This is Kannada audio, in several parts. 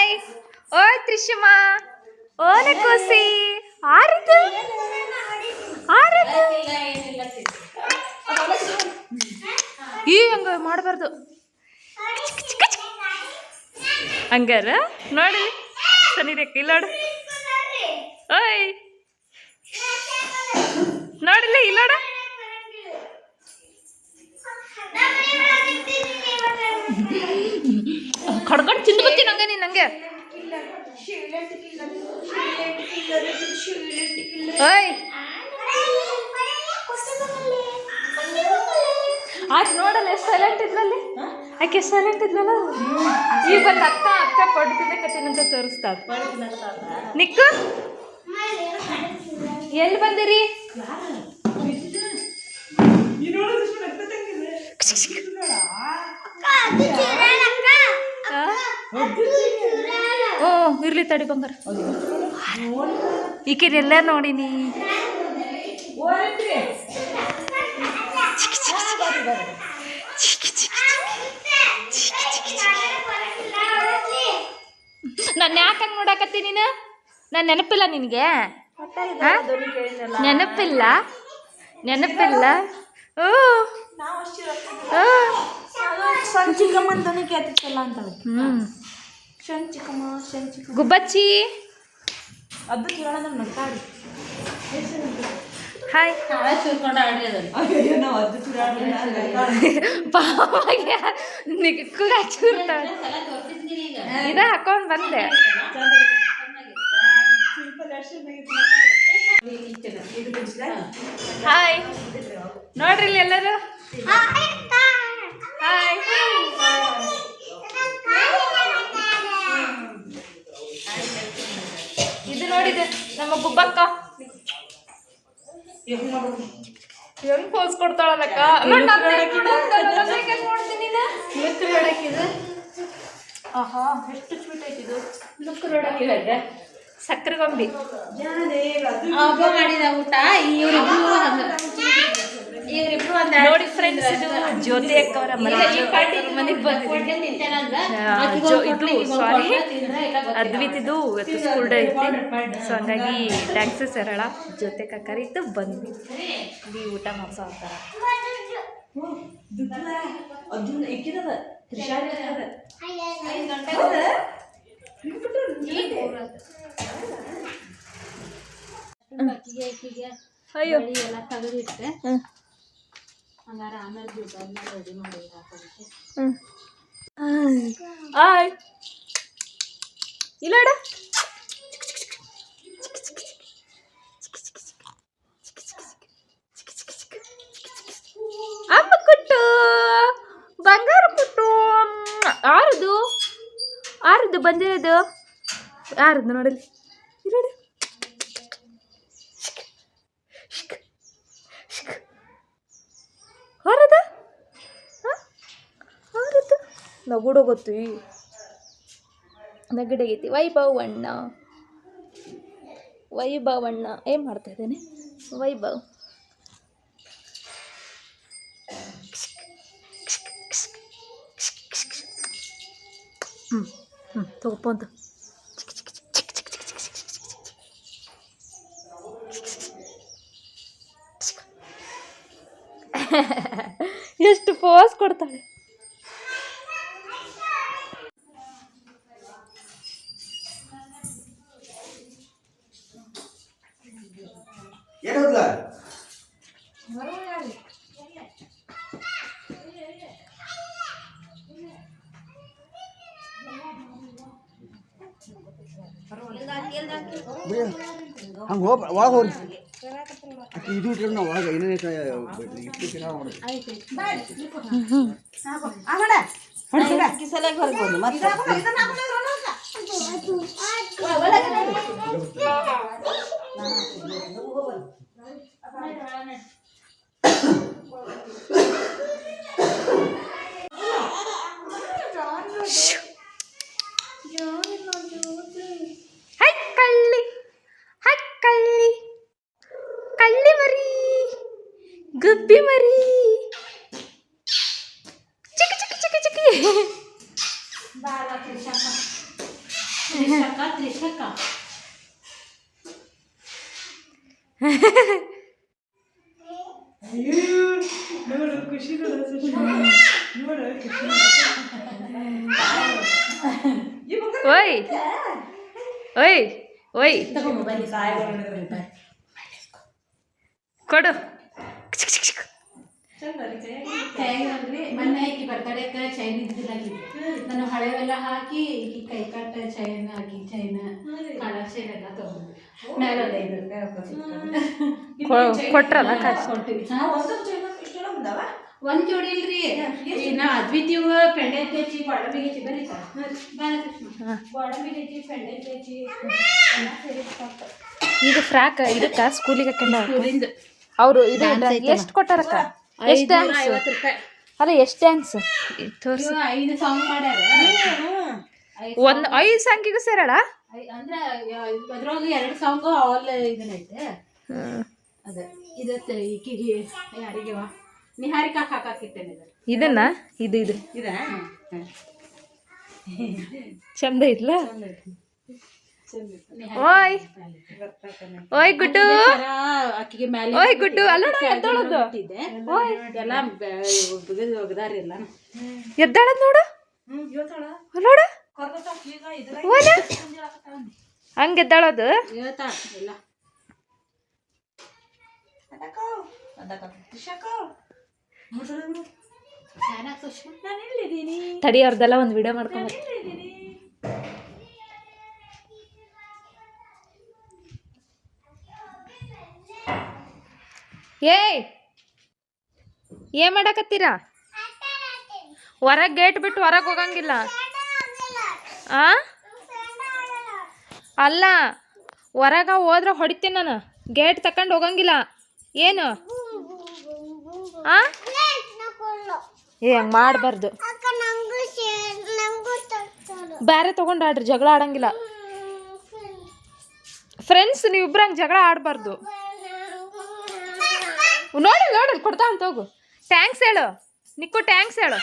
ಹಾಯ್ ಓ ತ್ರಿಶಿಮಾ ಓ ನಕೋಸಿ ಆರಿದು ಆರಿದು ಈ ಹಂಗ ಮಾಡಬಾರ್ದು. ಹಂಗಾರ? ನೋಡಿ. ಸನಿರಕ್ಕೆ ಇಲ್ಲ ನೋಡು. ಓಯ್. ನೋಡಿಲ್ಲ, ಇಲ್ಲ ನೋಡ. ಕಡ್ಕೊಂಡು ತಿಂದು ಬರ್ತೀನಿ ಹಂಗೆ ನೀನು ಹಂಗೆ. ಓಯ್. ಆಯ್ತು ನೋಡಲ್ಲ ಎಷ್ಟು ಸೈಲೆಂಟ್ ಇದ್ರಲ್ಲಿ? ಆಕೆ ಸೈಲೆಂಟ್ ಇದ್ಲಲ್ಲ ಈಗ ಬಂದು ಅಕ್ಕ ಅಕ್ಕ ಪಡ್ಡು ತಿನ್ನಕತ್ತೀನಿ ಅಂತ ತೋರಿಸ್ತಾಳ ನಿಕ್ಕು ಎಲ್ಲಿ ಬಂದಿರಿ? ಓ ಇರ್ಲಿ ತಡಿ ಬಂಗಾರ. ಈಕಿನ ಎಲ್ಲ ನೋಡಿನಿ. ನಾನು ಯಾಕೆ ಹಂಗೆ ನೋಡಕತ್ತಿ ನೀನು? ನಾನು ನೆನಪಿಲ್ಲ ನಿನಗೆ? ನೆನಪಿಲ್ಲ? ನೆನಪಿಲ್ಲ? ಓ. ಕೇಳ್ತಿತ್ತಲ್ಲ ಅಂತಾಳೆ ಹ್ಞೂ ಗುಬ್ಬಚ್ಚಿ. ಅದು ಕೇಳೋಣ ನಡ್ಕಾಡಿ ಹಾಯ್. ಪಾವಾಗ ನಿಕ್ಕು ಹಚ್ಚಿರ್ತಾಳೆ ಇದ ಹಾಕೊಂಡ್ ಬಂದೆ. ಹಾಯ್. ನೋಡ್ರಿ ಇಲ್ಲಿ ಎಲ್ಲರೂ ಹಾಯ್ ಇದು ನೋಡಿದೆ ನಮ್ಮ ಗುಬ್ಬಕ್ಕ ಹೆಂಗ್ ಪೋಸ್ ಕೊಡ್ತಾಳಲ್ಲಕ್ಕ ನೋಡ್ ನನ್ನ ನೋಡು, ನನ್ನ ಬೇಕಂತ ನೋಡ್ತೀನಿ ನೀನು. ಆಹಾ ಎಷ್ಟು ಸ್ವೀಟ್ ಐತಿದು ಸಕ್ಕರೆ ಗೊಂಬಿ. ಹಬ್ಬ ಮಾಡಿದ ಊಟ ಇವ್ರಿಬ್ರು ಇವ್ರಿಬ್ರು ಒಂದ್ ನೋಡಿ ಫ್ರೆಂಡ್ಸ್ ಇದು ಜ್ಯೋತಿ ಅಕ್ಕ ಅವರ ಮನೆಗೆ ಜೋ- ಇದು ಸಾರಿ ಅದ್ವಿತಿದು ಇವತ್ತು ಸ್ಕೂಲ್ ಡೇ ಐತಿ ಸೊ ಹಂಗಾಗಿ ಥ್ಯಾಂಕ್ಸ್ ಸರಳ. ಜೊತೆ ಕರಿತು ಬಂದ್ವಿ. ಇಲ್ಲಿ ಊಟ ಮಾಡ್ಸೋ ಅಂತಾರ ಅದನ್ನ ಇಕ್ಕಿದದ ತ್ರಿಶಾಲಿ ಅಯ್ಯೋ ಎಲ್ಲ ತೆಗೆದಿಟ್ಟೆ ಹ್ಮ್. ಹಂಗಾರ ಆಮೇಲೆ ದುಡ್ಡನ್ನ ರೆಡಿ ಮಾಡಿ ಹಾಕೋದಕ್ಕೆ ಆಯ್ ಇಲ್ಲಡ ಬಂದಿರೋದು? ಯಾರದ್ದು ನೋಡಲಿ? ಇಲ್ಲಡಿ ಹೊರದ? ಹೊರದು? ನಗುಡೋಗತ್ತಿ ನಗಡಗೈತಿ. ವೈಭವಣ್ಣ. ವೈಭವಣ್ಣ. ಏನು ಮಾಡ್ತಾ ಇದ್ದೇನೆ? ವೈಭವ್. ಹ್ಞೂ ಹ್ಞೂ ತಗೋಪ್ಪ ಅಂತ ಎಷ್ಟು ಪೋಸ್ ಕೊಡ್ತಾಳೆ ಏನೋದ್ಲ ಹಂಗೆ ಹೋಗ ಒಳಗೆ ಹೋಗ್ರಿ ಆಕಿ ಇದು ಇಟ್ಕೊಂಡು ನಾವು ಒಳಗೆ ಏನೇನು ಇಟ್ಟು ಚೆನ್ನಾಗಿ ನೋಡಿ ಕಿಸಲಾಗಿ ಹೊರಗೆ ಮತ್ತೆ ಹೈ ಕೊಡು. ಮೊನ್ನೆ ಈಕಿ ಬರ್ತಡೇಕ ಚೈನ್ ಇದ್ದಿಲ್ಲ. ನಾನು ಹಳೆವೆಲ್ಲ ಹಾಕಿ ಈಕಿ ಕೈ ಕಟ್ಟ ಚೈನ್ ಹಾಕಿ ಚೈನ್ ಎಲ್ಲ ತಗೊಂಡು ಮೇಲೆ ಕೊಟ್ರಲ್ಲ ಕೊಟ್ಟಿವಿ ಒಂದ್ ಜೋಡಿ ಇಲ್ರಿ. ಗೋಡಂಬಿಗೆ ಹೆಚ್ಚಿ ಪೆಂಡೆಂಟ್ ಹೆಚ್ಚಿ ಎಲ್ಲ ಈಗ ಫ್ರಾಕ್ ಇದಕ್ಕ ಸ್ಕೂಲಿಗೆ ಹಾಕೊಂಡ ಅವರು? ಇದು ಎಷ್ಟು ಕೊಟ್ಟಾರಕ್ಕ? ಎಷ್ಟು ಡ್ಯಾನ್ಸ್ ರೂಪಾಯಿ. ಅಲ್ಲ ಎಷ್ಟು ಡ್ಯಾನ್ಸ್ ತೋರ್ಸಿ ಐದು ಸಾಂಗ್ ಮಾಡ್ಯಾರ. ಒಂದು ಐದು ಸಾಂಗಿಗೂ ಸೇರಳ ಅಂದ್ರ ಎರಡು ಸಾಂಗು ಆಲ್ ಇದನ್ನೈತೆ ಅದ ಇದೇ ಈಕಿಗೆ ಯಾರಿಗೆವ ನಿಹಾರಿಕಾ ಹಾಕಾಕಿತ್ತೇನೆ ಇದನ್ನ? ಇದು ಇದು. ಇದ? ಚಂದ ಇದ್ಲ? ಓಯ್. ಓಯ್ ಗುಡ್ಡು. ಅಕ್ಕಿಗೆ ಮ್ಯಾಲೆ ಓಯ್ ಗುಡ್ಡು. ಅಲ್ಲೋಡ ಎದ್ದಾಳದ್ದು ಎಲ್ಲ ಬಿಗಿದು ಒಗದಾರ ಎಲ್ಲ. ಎದ್ದಾಳದ್ ನೋಡು. ನೋಡು. ಓಲ ಹಂಗ ಎದ್ದಾಳದು? ಎಲ್ಲ. ತಡಿ ಅವ್ರದ್ದೆಲ್ಲ ಒಂದು ವಿಡಿಯೋ ಮಾಡ್ಕೊಂಡು ಏಯ್! ಏನ್ ಮಾಡಕತ್ತೀರಾ? ಹೊರಗೆ ಗೇಟ್ ಬಿಟ್ಟು ಹೊರಗೆ ಹೋಗಂಗಿಲ್ಲ. ಆ? ಅಲ್ಲ, ಹೊರಗ ಹೋದ್ರೆ ಹೊಡಿತೀನಿ ನಾನು. ಗೇಟ್ ತಕೊಂಡು ಹೋಗಂಗಿಲ್ಲ. ಏನು? ಆ? ಏ ಹಂಗೆ ಮಾಡಬಾರ್ದು ಬೇರೆ ತಗೊಂಡು ಆಡ್ರಿ ಜಗಳ ಆಡಂಗಿಲ್ಲ. ಫ್ರೆಂಡ್ಸ್ ನೀವಿಬ್ರು ಹಂಗೆ ಜಗಳ ಆಡಬಾರ್ದು. ನೋಡಿ ನೋಡಿ ಕೊಡ್ತಾ ಅಂತ ಹೋಗು. ಟ್ಯಾಂಕ್ಸ್ ಹೇಳು. ನಿಕ್ಕು ಟ್ಯಾಂಕ್ಸ್ ಹೇಳು.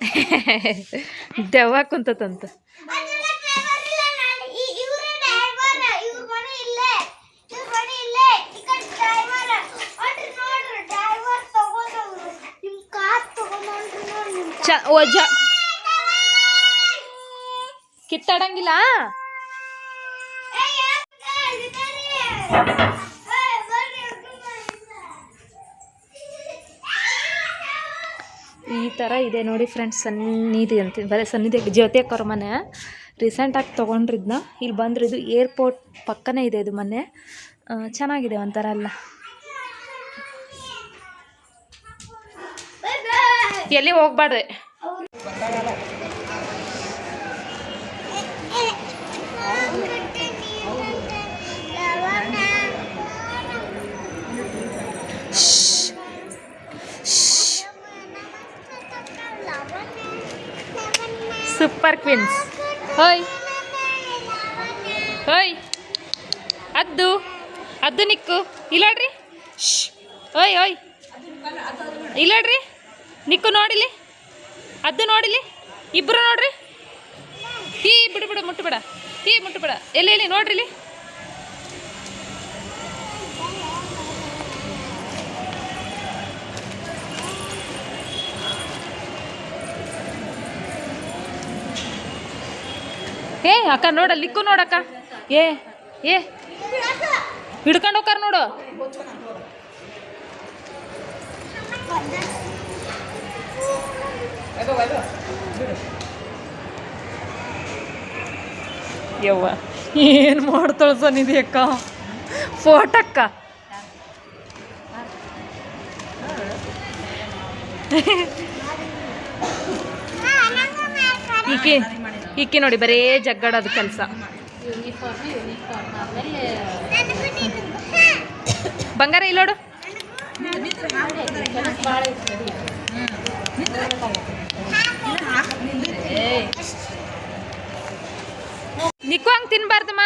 ದೆವ್ವ ಕುಂತತಂತ. ಚ ಓ ಜ ಕಿತ್ತಾಡಂಗಿಲ್ಲ? ಈ ಥರ ಇದೆ ನೋಡಿ ಫ್ರೆಂಡ್ಸ್ ಸನ್ನಿಧಿ ಅಂತ. ಬರೀ ಸನ್ನಿಧಿ ಜ್ಯೋತಿ ಅಕ್ಕವ್ರ ಮನೆ. ರೀಸೆಂಟಾಗಿ ತೊಗೊಂಡ್ರಿದ್ನ ಇಲ್ಲಿ ಬಂದ್ರೆ ಇದು ಏರ್ಪೋರ್ಟ್ ಪಕ್ಕನೇ ಇದೆ ಇದು ಮನೆ. ಚೆನ್ನಾಗಿದೆ ಒಂಥರ ಎಲ್ಲ. ಎಲ್ಲಿ ಹೋಗ್ಬಾರ್ದು? ಸೂಪರ್ ಕ್ವಿನ್ಸ್ ಹೋಯ್ ಹೋಯ್ ಅದ್ದು ಅದ್ದು ನಿಕ್ಕು ಇಲ್ಲಾಡ್ರಿ ಶ್ ಓಯ್ ಓಯ್ ಇಲ್ಲಾಡ್ರಿ ನಿಕ್ಕು ನೋಡಿಲಿ ಅದ್ದು ನೋಡಿಲಿ ಇಬ್ರು ನೋಡ್ರಿ. ಈ ಬಿಡು ಬಿಡು ಮುಟ್ಟು ಬಿಡ ಈ ಮುಟ್ಟು ಎಲ್ಲಿ ಎಲ್ಲಿ, ನೋಡ್ರಿ ಏ, ಅಕ್ಕ, ನೋಡ, ಲಿಕ್ಕು ನೋಡಕ್ಕ ಏ ಏ. ಹಿಡ್ಕೊಂಡು ಹೋಗ್ಕಾರ ನೋಡು. ಯವ್ವ ಏನು ಮಾಡ್ತಾಳ ಸನ್ನಿಧಿ ಅಕ್ಕ ಫೋಟಕ್ಕ? ಈಕಿ ಈಕಿ ನೋಡಿ ಬರೇ ಜಗ್ಗಡದ ಕೆಲಸ. ಬಂಗಾರ ಇಲ್ಲೋಡು. ನಿಕ್ಕು ಹಂಗೆ ತಿನ್ಬಾರ್ದಮ್ಮ.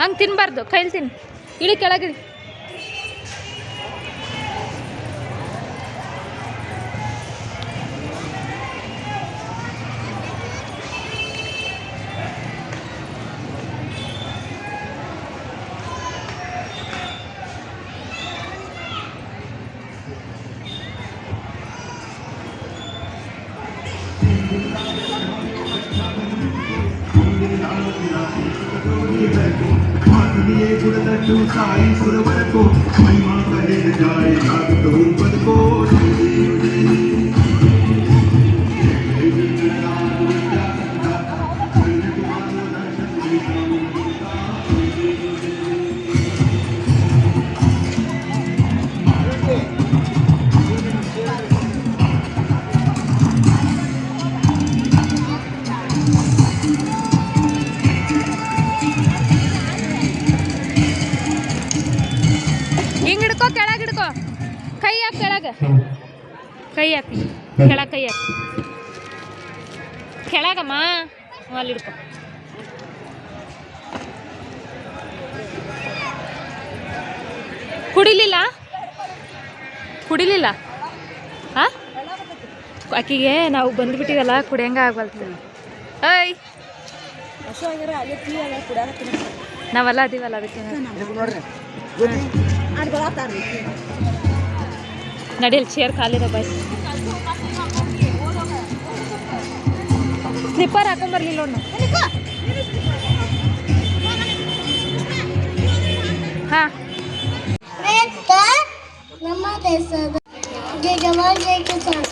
ಹಂಗೆ ತಿನ್ಬಾರ್ದು. ಕೈಲಿ ತಿನ್. ಇಳಿ ಕೆಳಗಿಳಿ. जो साई सुरवर को महिमा कहे जाए राग कहूँ पद को। ಹಾಕಿ. ಕೆಳಗೆ ಕೈ ಕೆಳಗಮ್ಮ ಅಲ್ಲಿಡ್ಕೊ ಕುಡಿಲಿಲ್ಲ? ಕುಡಿಲಿಲ್ಲ? ಹಾ ಆಕಿಗೆ ನಾವು ಬಂದ್ಬಿಟ್ಟಿವಲ್ಲ, ಕುಡಿಯಂಗ ಆಗ್ಬಲ್ತೀವಿ ಕುಡಿಯಾಕತ್ತೀನಿ ನಾವೆಲ್ಲ ಅದೀವಲ್ಲ ಅದಕ್ಕೆ. ನಡಿಯಲ್ಲಿ ಚೇರ್ ಖಾಲಿದ ಬಾಯ್. ಸ್ಲಿಪ್ಪರ್ ಹಾಕೊಂಬರ್ಲಿಲ್ಲ ನೋಡು ಹಾ ನಮ್ಮ ದೇಶದ ಜಗಮಾಜೆಗೆ ಅವ್ನು.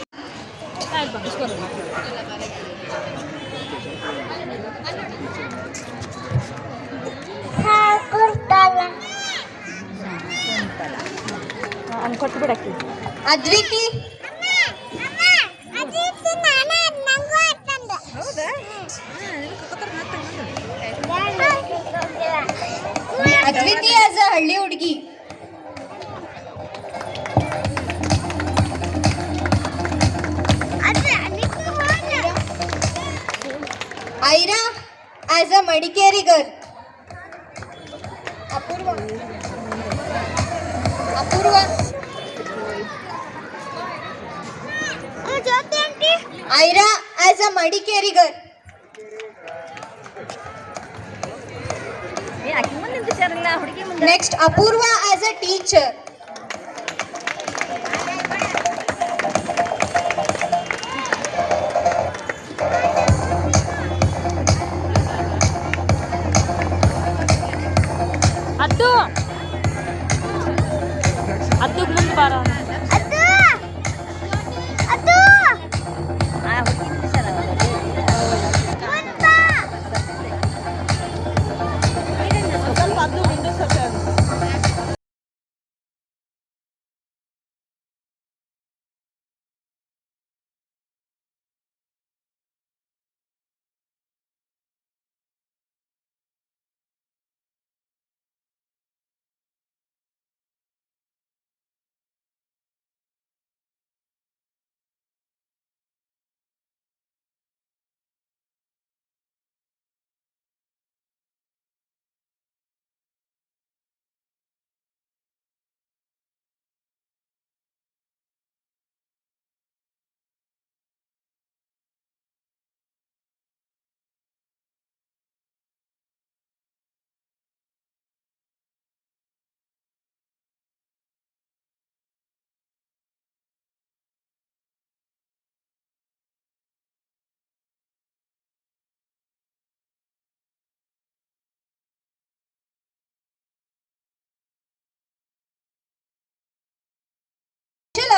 ಕೊಟ್ಟು ಬಿಡಕ್ಕೆ ಅದ್ವಿತಿ सातवी ती अ हळली हुडगी Aira as a Madikeri girl Apoorva. Apoorva. Aira as a Madikeri girl Aira as a Madikeri girl next Apoorva as a teacher ಅದ್ದು ಅದ್ದು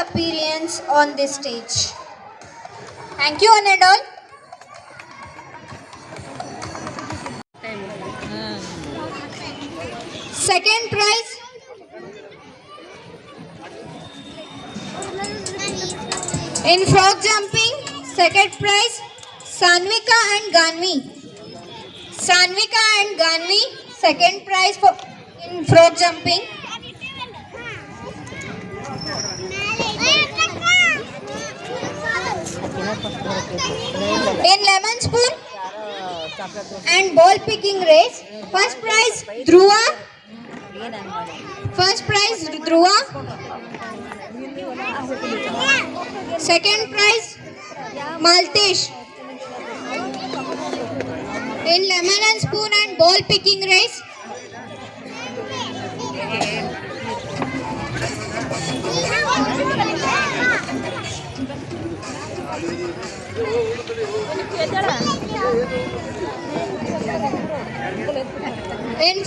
appearance on this stage. Thank you, one and all. Second prize. In frog jumping, second prize, Sanvika and Ganvi. Sanvika and Ganvi, second prize for in frog jumping. In lemon spoon and ball picking race, first prize Dhruva. First prize Dhruva. Second prize Maltesh. In lemon and spoon and ball picking race.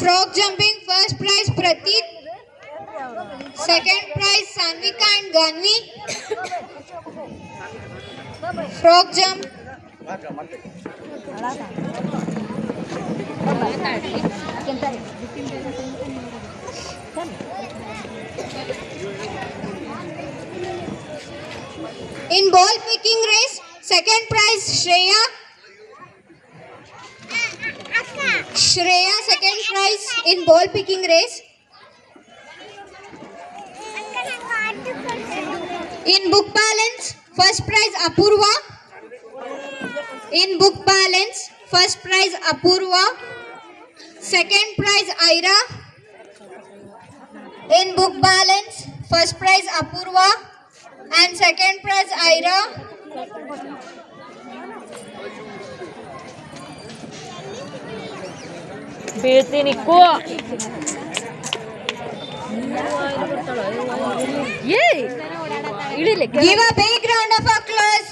Frog jumping, first prize Pratik. Second prize Sanvika and Ganvi. Frog jump. In ball picking race, second prize Shreya. Shreya second prize in ball picking race. In book balance, first prize Apurva. In book balance, first prize Apurva. Second prize Ira. In book balance, first prize Apurva and second prize Ira. ಬೀಳ್ತೀನಿ ಕೋ ಏಯ್ ಇಳಿಲಿ Give a big round of applause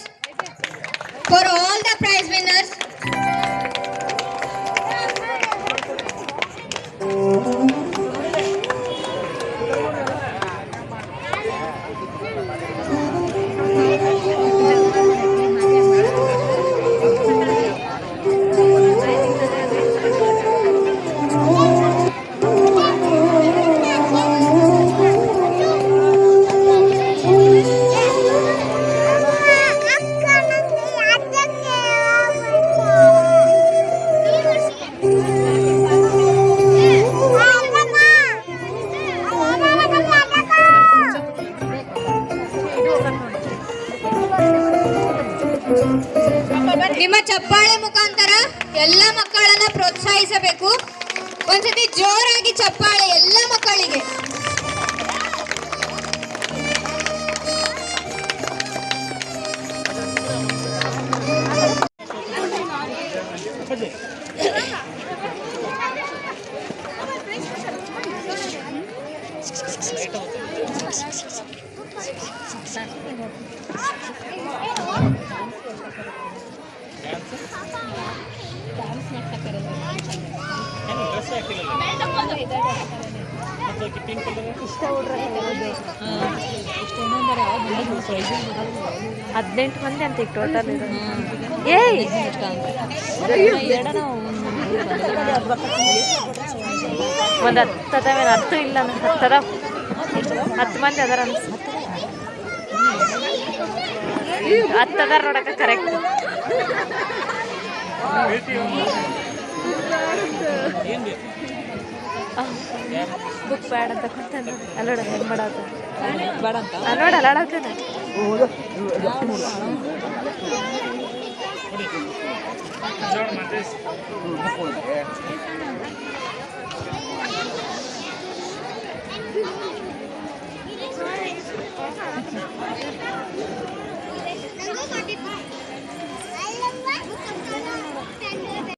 for all the prize winners. ಚಪ್ಪಾಳೆ ಮುಖಾಂತರ ಎಲ್ಲ ಮಕ್ಕಳನ್ನ ಪ್ರೋತ್ಸಾಹಿಸಬೇಕು. ಒಂದ್ಸತಿ ಜೋರಾಗಿ ಚಪ್ಪಾಳೆ ಎಲ್ಲ ಮಕ್ಕಳಿಗೆ. ಹದಿನೆಂಟು ಮಂದಿ ಅಂತ ಈಗ ಟೋಟಲ್ ಏಯ್! ಒಂದು ಹತ್ತು ಅದಾವೇನು ಹತ್ತು ಇಲ್ಲ ಹತ್ತದ ಹತ್ತು ಮಂದಿ ಅದಾರ ಅನ್ಸ ಹತ್ತು ಅದಾರ ನೋಡಕ ಕರೆಕ್ಟ್ ಬುಕ್ ಬೇಡ ಅಂತ ಕೊಡ್ತಾನೆ ಅಲ್ಲೋಡ ಹೆಂಗೆ ಮಾಡಾತ ಬೇಡ ಅಂತ ಅಲ್ಲೋಡ ಅಲ್ಲಾಡಾಗ್ತಾನೆ Thank you. Cảm ơn 别